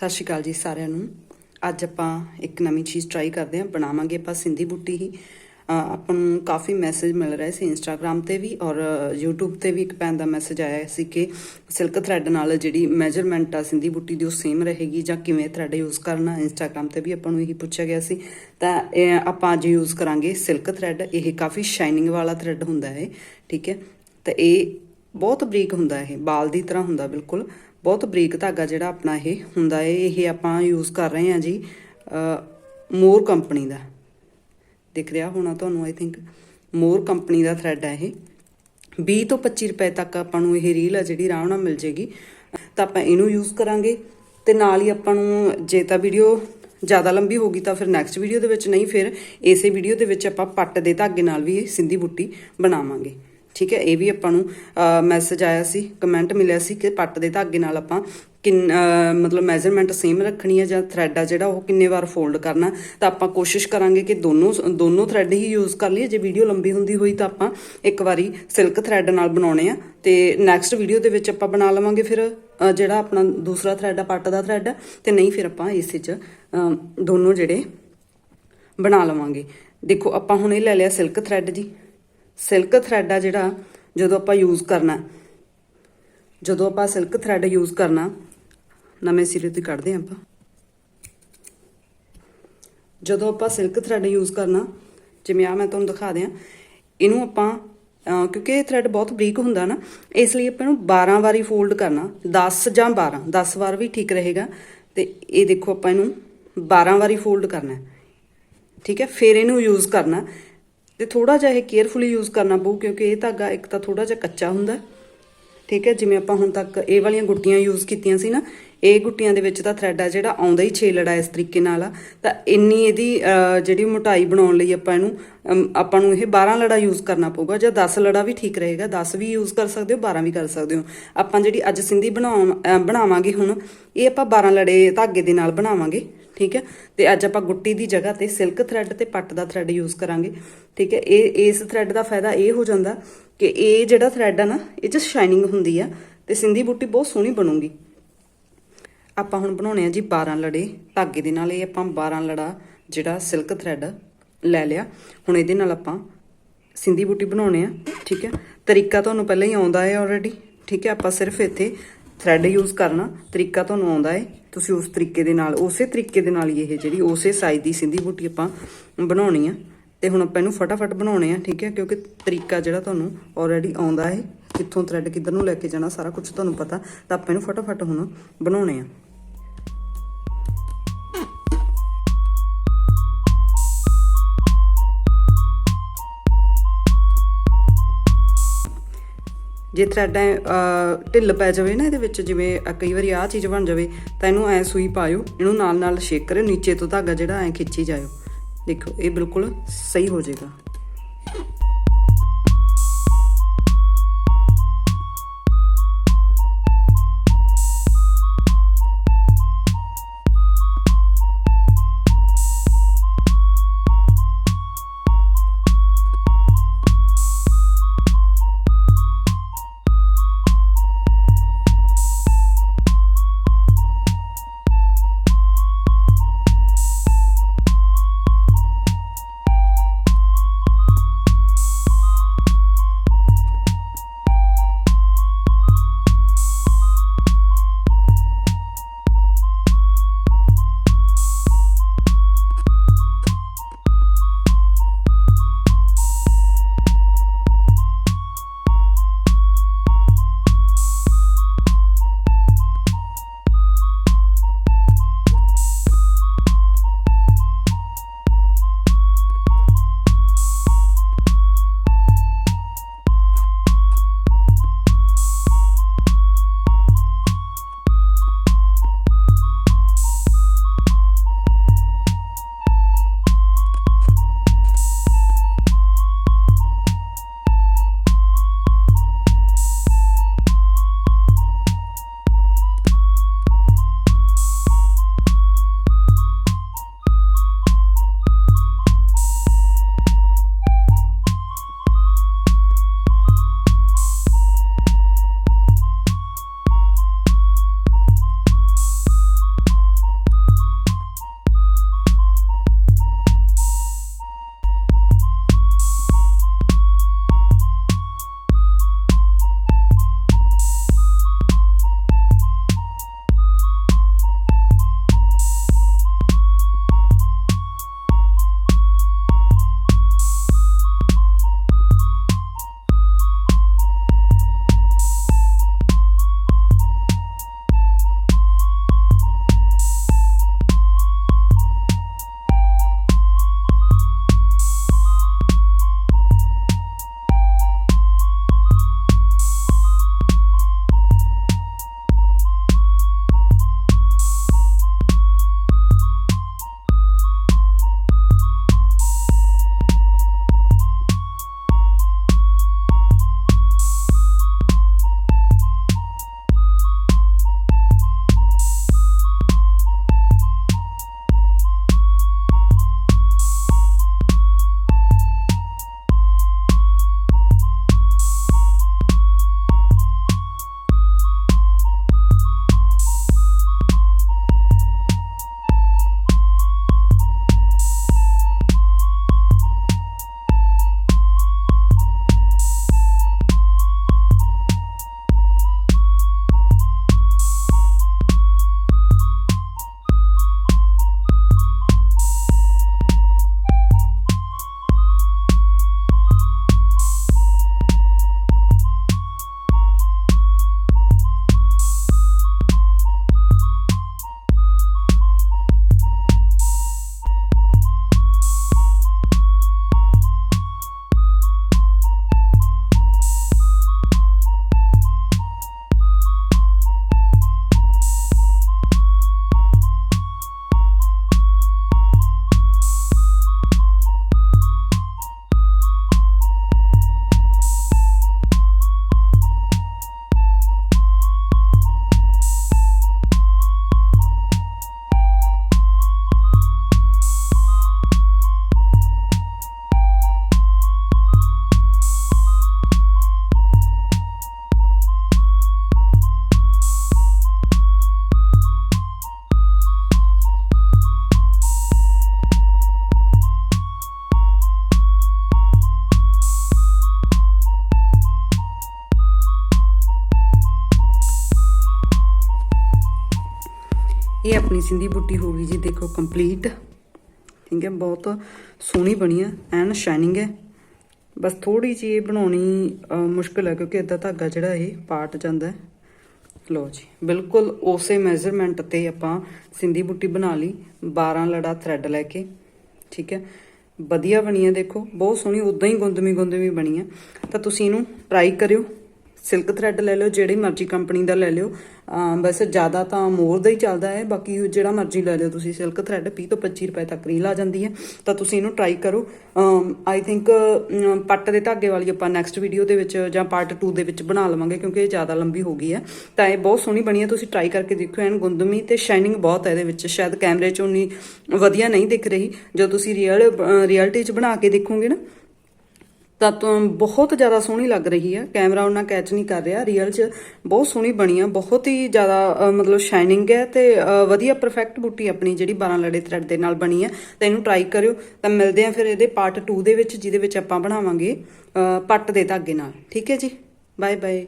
ਸਤਿ ਸ਼੍ਰੀ ਅਕਾਲ ਜੀ ਸਾਰਿਆਂ ਨੂੰ। ਅੱਜ ਆਪਾਂ ਇੱਕ ਨਵੀਂ ਚੀਜ਼ ਟਰਾਈ ਕਰਦੇ ਹਾਂ, ਬਣਾਵਾਂਗੇ ਆਪਾਂ ਸਿੰਧੀ ਬੁੱਟੀ ਹੀ। ਆਪਾਂ ਨੂੰ ਕਾਫੀ ਮੈਸੇਜ ਮਿਲ ਰਿਹਾ ਸੀ ਇੰਸਟਾਗ੍ਰam ਤੇ ਵੀ ਔਰ YouTube ਤੇ ਵੀ ਇੱਕ ਪੈਨ ਦਾ ਮੈਸੇਜ ਆਇਆ ਸੀ ਕਿ ਸਿਲਕ ਥ੍ਰੈਡ ਨਾਲ ਜਿਹੜੀ ਮੈਜਰਮੈਂਟ ਆ ਸਿੰਧੀ ਬੁੱਟੀ ਦੀ ਉਹ ਸੇਮ ਰਹੇਗੀ ਜਾਂ ਕਿਵੇਂ ਥ੍ਰੈਡ ਯੂਜ਼ ਕਰਨਾ ਇੰਸਟਾਗ੍ਰam ਤੇ ਵੀ ਆਪਾਂ ਨੂੰ ਇਹੀ ਪੁੱਛਿਆ ਗਿਆ ਸੀ। ਤਾਂ ਇਹ ਆਪਾਂ ਅੱਜ ਯੂਜ਼ ਕਰਾਂਗੇ ਸਿਲਕ ਥ੍ਰੈਡ ਇਹ ਕਾਫੀ ਸ਼ਾਈਨਿੰਗ ਵਾਲਾ ਥ੍ਰੈਡ ਹੁੰਦਾ ਹੈ ਠੀਕ ਹੈ? ਤਾਂ ਇਹ ਬਹੁਤ ਬਰੀਕ ਹੁੰਦਾ ਇਹ, ਬਾਲ ਦੀ ਤਰ੍ਹਾਂ ਹੁੰਦਾ ਬਿਲਕੁਲ। ਬਹੁਤ ਬਰੀਕ ਧਾਗਾ ਜਿਹੜਾ ਆਪਣਾ ਇਹ ਹੁੰਦਾ ਹੈ ਇਹ ਆਪਾਂ ਯੂਜ਼ ਕਰ ਰਹੇ ਹਾਂ ਜੀ ਮੋਰ ਕੰਪਨੀ ਦਾ। ਦਿਖ ਰਿਹਾ ਹੋਣਾ ਤੁਹਾਨੂੰ ਆਈ ਥਿੰਕ ਮੋਰ ਕੰਪਨੀ ਦਾ ਥ੍ਰੈਡ ਹੈ ਇਹ। 20 ਤੋਂ 25 ਰੁਪਏ ਤੱਕ ਆਪਾਂ ਨੂੰ ਇਹ ਰੀਲ ਆ ਜਿਹੜੀ ਆਰਾਮ ਨਾਲ ਮਿਲ ਜੇਗੀ। ਤਾਂ ਆਪਾਂ ਇਹਨੂੰ ਯੂਜ਼ ਕਰਾਂਗੇ ਤੇ ਨਾਲ ਹੀ ਆਪਾਂ ਨੂੰ ਜੇ ਤਾਂ ਵੀਡੀਓ ਜ਼ਿਆਦਾ ਲੰਬੀ ਹੋਗੀ ਤਾਂ ਫਿਰ ਨੈਕਸਟ ਵੀਡੀਓ ਦੇ ਵਿੱਚ ਨਹੀਂ, ਫਿਰ ਇਸੇ ਵੀਡੀਓ ਦੇ ਵਿੱਚ ਆਪਾਂ ਪੱਟ ਦੇ ਧਾਗੇ ਨਾਲ ਵੀ ਇਹ ਸਿੰਧੀ ਬੁੱਟੀ ਬਣਾਵਾਂਗੇ। ਠੀਕ ਹੈ, ਇਹ ਵੀ ਆਪਾਂ ਨੂੰ ਮੈਸੇਜ ਆਇਆ ਸੀ ਕਮੈਂਟ ਮਿਲਿਆ ਸੀ ਕਿ ਪੱਟ ਦੇ ਧਾਗੇ ਨਾਲ ਆਪਾਂ ਕਿੰਨ ਮਤਲਬ ਮੈਜ਼ਰਮੈਂਟ ਸੇਮ ਰੱਖਣੀ ਹੈ ਜਾਂ ਥ੍ਰੈਡ ਆ ਜਿਹੜਾ, ਉਹ ਕਿੰਨੇ ਵਾਰ ਫੋਲਡ ਕਰਨਾ ਤਾਂ ਆਪਾਂ ਕੋਸ਼ਿਸ਼ ਕਰਾਂਗੇ ਕਿ ਦੋਨੋਂ ਦੋਨੋਂ ਥ੍ਰੈਡ ਹੀ ਯੂਜ਼ ਕਰ ਲਈਏ। ਜੇ ਵੀਡੀਓ ਲੰਬੀ ਹੁੰਦੀ ਹੋਈ ਤਾਂ ਆਪਾਂ ਇੱਕ ਵਾਰੀ ਸਿਲਕ ਥ੍ਰੈਡ ਨਾਲ ਬਣਾਉਣੇ ਆ। ਤੇ ਨੈਕਸਟ ਵੀਡੀਓ ਦੇ ਵਿੱਚ ਆਪਾਂ ਬਣਾ ਲਵਾਂਗੇ ਫਿਰ ਜਿਹੜਾ ਆਪਣਾ ਦੂਸਰਾ ਥ੍ਰੈਡ ਆ, ਪੱਟ ਦਾ ਥ੍ਰੈਡ ਆ ਤੇ ਨਹੀਂ ਫਿਰ ਆਪਾਂ ਇਸੇ 'ਚ ਦੋਨੋਂ ਜਿਹੜੇ ਬਣਾ ਲਵਾਂਗੇ। ਦੇਖੋ, ਆਪਾਂ ਹੁਣ ਇਹ ਲੈ ਲਿਆ ਸਿਲਕ ਥ੍ਰੈਡ ਜੀ। ਸਿਲਕ ਥਰੈਡ ਆ ਜਿਹੜਾ ਜਦੋਂ ਆਪਾਂ ਯੂਜ਼ ਕਰਨਾ ਜਦੋਂ ਆਪਾਂ ਸਿਲਕ ਥਰੈਡ ਯੂਜ਼ ਕਰਨਾ, ਨਵੇਂ ਸਿਰੇ 'ਤੇ ਕੱਢਦੇ ਹਾਂ ਆਪਾਂ। ਜਦੋਂ ਆਪਾਂ ਸਿਲਕ ਥਰੈਡ ਯੂਜ਼ ਕਰਨਾ, ਜਿਵੇਂ ਆ ਮੈਂ ਤੁਹਾਨੂੰ ਦਿਖਾ ਦਿਆਂ, ਇਹਨੂੰ ਆਪਾਂ ਕਿਉਂਕਿ ਇਹ ਥਰੈਡ ਬਹੁਤ ਬਰੀਕ ਹੁੰਦਾ ਨਾ, ਇਸ ਲਈ ਆਪਾਂ ਇਹਨੂੰ 12 ਵਾਰੀ ਫੋਲਡ ਕਰਨਾ 10 ਜਾਂ 12 10 ਵਾਰ ਵੀ ਠੀਕ ਰਹੇਗਾ। ਤੇ ਇਹ ਦੇਖੋ ਆਪਾਂ ਇਹਨੂੰ 12 ਵਾਰੀ ਫੋਲਡ ਕਰਨਾ ਠੀਕ ਹੈ, ਫਿਰ ਇਹਨੂੰ ਯੂਜ਼ ਕਰਨਾ ਤੇ ਥੋੜਾ ਜਿਹਾ ਇਹ ਕੇਅਰਫੁਲੀ ਯੂਜ਼ ਕਰਨਾ ਪਊ, ਕਿਉਂਕਿ ਇਹ ਧਾਗਾ ਇੱਕ ਤਾਂ ਥੋੜਾ ਜਿਹਾ ਕੱਚਾ ਹੁੰਦਾ ਠੀਕ ਹੈ, ਜਿਵੇਂ ਆਪਾਂ ਹੁਣ ਤੱਕ ਇਹ ਵਾਲੀਆਂ ਗੁੱਟੀਆਂ ਯੂਜ਼ ਕੀਤੀਆਂ ਸੀ ਨਾ, ਇਹ ਗੁੱਟੀਆਂ ਦੇ ਵਿੱਚ ਤਾਂ ਥ੍ਰੈਡ ਆ ਜਿਹੜਾ ਆਉਂਦਾ ਹੀ 6 ਲੜਾ ਇਸ ਤਰੀਕੇ ਨਾਲ ਆ। ਤਾਂ ਇੰਨੀ ਇਹਦੀ ਜਿਹੜੀ ਮੋਟਾਈ ਬਣਾਉਣ ਲਈ ਆਪਾਂ ਇਹਨੂੰ ਆਪਾਂ ਨੂੰ ਇਹ 12 ਲੜਾ ਯੂਜ਼ ਕਰਨਾ ਪਊਗਾ, ਜਾਂ 10 ਲੜਾ ਵੀ ਠੀਕ ਰਹੇਗਾ। 10 ਵੀ ਯੂਜ਼ ਕਰ ਸਕਦੇ ਹੋ 12 ਵੀ ਕਰ ਸਕਦੇ ਹੋ। ਆਪਾਂ ਜਿਹੜੀ ਅੱਜ ਸਿੰਧੀ ਬਣਾਉਣ ਬਣਾਵਾਂਗੇ ਹੁਣ, ਇਹ ਆਪਾਂ 12 ਲੜੇ ਧਾਗੇ ਦੇ ਨਾਲ ਬਣਾਵਾਂਗੇ। ਠੀਕ ਹੈ? ਤੇ ਅੱਜ ਆਪਾਂ ਗੁੱਟੀ ਦੀ ਜਗ੍ਹਾ ਤੇ ਸਿਲਕ ਥ੍ਰੈਡ ਤੇ ਪੱਟ ਦਾ ਥ੍ਰੈਡ ਯੂਜ਼ ਕਰਾਂਗੇ, ਠੀਕ ਹੈ? ਇਹ, ਇਸ ਥ੍ਰੈਡ ਦਾ ਫਾਇਦਾ ਇਹ ਹੋ ਜਾਂਦਾ ਕਿ ਇਹ ਜਿਹੜਾ ਥ੍ਰੈਡ ਆ ਨਾ, ਇਹ 'ਚ ਸ਼ਾਈਨਿੰਗ ਹੁੰਦੀ ਆ ਤੇ ਸਿੰਧੀ ਬੂਟੀ ਬਹੁਤ ਸੋਹਣੀ ਬਣੂਗੀ। ਆਪਾਂ ਹੁਣ ਬਣਾਉਣੇ ਆ ਜੀ 12 ਲੜੇ, ਧਾਗੇ ਦੇ ਨਾਲ ਇਹ ਆਪਾਂ 12 ਲੜਾ ਜਿਹੜਾ ਸਿਲਕ ਥ੍ਰੈਡ ਲੈ ਲਿਆ। ਹੁਣ ਇਹਦੇ ਨਾਲ ਆਪਾਂ ਸਿੰਧੀ ਬੂਟੀ ਬਣਾਉਣੇ ਆ, ਠੀਕ ਹੈ? ਤਰੀਕਾ ਤੁਹਾਨੂੰ ਪਹਿਲਾਂ ਹੀ ਆਉਂਦਾ ਹੈ ਆਲਰੇਡੀ ਠੀਕ ਹੈ? ਆਪਾਂ ਸਿਰਫ ਇੱਥੇ ਥ੍ਰੈਡ ਯੂਜ਼ ਕਰਨਾ, ਤਰੀਕਾ ਤੁਹਾਨੂੰ ਆਉਂਦਾ ਹੈ ਤੁਸੀਂ ਉਸ ਤਰੀਕੇ ਦੇ ਨਾਲ, ਉਸੇ ਤਰੀਕੇ ਦੇ ਨਾਲ ਹੀ ਇਹ ਜਿਹੜੀ ਉਸੇ ਸਾਈਜ਼ ਦੀ ਸਿੰਧੀ ਬੂਟੀ ਆਪਾਂ ਬਣਾਉਣੀ ਆ। ਤੇ ਹੁਣ ਆਪਾਂ ਇਹਨੂੰ ਫਟਾਫਟ ਬਣਾਉਣੇ ਆ, ਠੀਕ ਹੈ? ਕਿਉਂਕਿ ਤਰੀਕਾ ਜਿਹੜਾ ਤੁਹਾਨੂੰ ਆਲਰੇਡੀ ਆਉਂਦਾ ਹੈ ਕਿੱਥੋਂ ਥ੍ਰੈਡ ਕਿੱਧਰ ਨੂੰ ਲੈ ਕੇ ਜਾਣਾ, ਸਾਰਾ ਕੁਝ ਤੁਹਾਨੂੰ ਪਤਾ। ਤਾਂ ਆਪਾਂ ਇਹਨੂੰ ਫਟਾਫਟ ਹੁਣ ਬਣਾਉਣੇ ਆ। ਜੇ ਥਰੈਡ ਐ ਢਿੱਲ ਪੈ ਜਾਵੇ ਨਾ ਇਹਦੇ ਵਿੱਚ, ਜਿਵੇਂ ਕਈ ਵਾਰੀ ਆਹ ਚੀਜ਼ ਬਣ ਜਾਵੇ, ਤਾਂ ਇਹਨੂੰ ਐ ਸੂਈ ਪਾਇਓ, ਇਹਨੂੰ ਨਾਲ ਨਾਲ ਸ਼ੇਕ ਕਰਿਓ, ਨੀਚੇ ਤੋਂ ਧਾਗਾ ਜਿਹੜਾ ਐ ਖਿੱਚੀ ਜਾਇਓ। ਦੇਖੋ, ਇਹ ਬਿਲਕੁਲ ਸਹੀ ਹੋ ਜਾਏਗਾ। ਸਿੰਧੀ ਬੁੱਟੀ ਹੋ ਗਈ ਜੀ ਦੇਖੋ ਕੰਪਲੀਟ ਠੀਕ ਹੈ ਬਹੁਤ ਸੋਹਣੀ ਬਣੀ ਹੈ ਐਨ ਸ਼ਾਈਨਿੰਗ ਹੈ। ਬਸ ਥੋੜੀ ਜਿਹੀ ਇਹ ਬਣਾਉਣੀ ਅਹ, ਮੁਸ਼ਕਿਲ ਹੈ ਕਿਉਂਕਿ ਇਦਾਂ ਧਾਗਾ ਜਿਹੜਾ ਇਹ ਪਾਟ ਜਾਂਦਾ ਹੈ। ਲੋ ਜੀ ਬਿਲਕੁਲ ਉਸੇ ਮੈਜ਼ਰਮੈਂਟ ਤੇ ਆਪਾਂ ਸਿੰਧੀ ਬੁੱਟੀ ਬਣਾ ਲਈ 12 ਲੜਾ ਥ੍ਰੈਡ ਲੈ ਕੇ। ਠੀਕ ਹੈ ਵਧੀਆ ਬਣੀ ਹੈ ਦੇਖੋ ਬਹੁਤ ਸੋਹਣੀ ਉਦਾਂ ਹੀ ਗੁੰਦਮੀ ਗੁੰਦਮੀ ਬਣੀ ਹੈ। ਤਾਂ ਤੁਸੀਂ ਇਹਨੂੰ ਟਰਾਈ ਕਰਿਓ। ਸਿਲਕ ਥ੍ਰੈਡ ਲੈ ਲਿਓ, ਜਿਹੜੀ ਮਰਜ਼ੀ ਕੰਪਨੀ ਦਾ ਲੈ ਲਿਓ। ਬਸ ਜ਼ਿਆਦਾ ਤਾਂ ਮੋਰ ਦਾ ਹੀ ਚੱਲਦਾ ਹੈ, ਬਾਕੀ ਜਿਹੜਾ ਮਰਜ਼ੀ ਲੈ ਲਿਓ ਤੁਸੀਂ। ਸਿਲਕ ਥ੍ਰੈਡ 20 ਤੋਂ 25 ਰੁਪਏ ਤੱਕ ਰੀਲ ਆ ਜਾਂਦੀ ਹੈ। ਤਾਂ ਤੁਸੀਂ ਇਹਨੂੰ ਟਰਾਈ ਕਰੋ। ਆਈ ਥਿੰਕ ਪੱਟ ਦੇ ਧਾਗੇ ਵਾਲੀ ਆਪਾਂ ਨੈਕਸਟ ਵੀਡੀਓ ਦੇ ਵਿੱਚ ਜਾਂ ਪਾਰਟ 2 ਦੇ ਵਿੱਚ ਬਣਾ ਲਵਾਂਗੇ, ਕਿਉਂਕਿ ਇਹ ਜ਼ਿਆਦਾ ਲੰਬੀ ਹੋ ਗਈ ਹੈ। ਤਾਂ ਇਹ ਬਹੁਤ ਸੋਹਣੀ ਬਣੀ ਹੈ, ਤੁਸੀਂ ਟਰਾਈ ਕਰਕੇ ਦੇਖਿਓ। ਐਨ ਗੁੰਦਮੀ ਤੇ ਸ਼ਾਈਨਿੰਗ ਬਹੁਤ ਹੈ ਇਹਦੇ ਵਿੱਚ। ਸ਼ਾਇਦ ਕੈਮਰੇ 'ਚ ਉਨੀ ਵਧੀਆ ਨਹੀਂ ਦਿਖ ਰਹੀ। ਜਦੋਂ ਤੁਸੀਂ ਰੀਅਲ ਰਿਐਲਿਟੀ 'ਚ ਬਣਾ ਕੇ ਦੇਖੋਗੇ ਨਾ ਤਾਂ ਤੋਂ ਬਹੁਤ ਜ਼ਿਆਦਾ ਸੋਹਣੀ ਲੱਗ ਰਹੀ ਹੈ। ਕੈਮਰਾ ਉਹਨਾਂ ਕੈਚ ਨਹੀਂ ਕਰ ਰਿਹਾ। ਰੀਅਲ 'ਚ ਬਹੁਤ ਸੋਹਣੀ ਬਣੀ ਆ। ਬਹੁਤ ਹੀ ਜ਼ਿਆਦਾ ਮਤਲਬ ਸ਼ਾਈਨਿੰਗ ਹੈ ਤੇ ਵਧੀਆ ਪਰਫੈਕਟ ਬੂਟੀ ਆਪਣੀ ਜਿਹੜੀ 12 ਲੜੇ ਥ੍ਰੈਡ ਦੇ ਨਾਲ ਬਣੀ ਹੈ। ਤਾਂ ਇਹਨੂੰ ਟਰਾਈ ਕਰਿਓ। ਤਾਂ ਮਿਲਦੇ ਆ ਫਿਰ ਇਹਦੇ ਪਾਰਟ 2 ਦੇ ਵਿੱਚ, ਜਿਹਦੇ ਵਿੱਚ ਆਪਾਂ ਬਣਾਵਾਂਗੇ ਪੱਟ ਦੇ ਧਾਗੇ ਨਾਲ। ਠੀਕ ਹੈ ਜੀ? Bye bye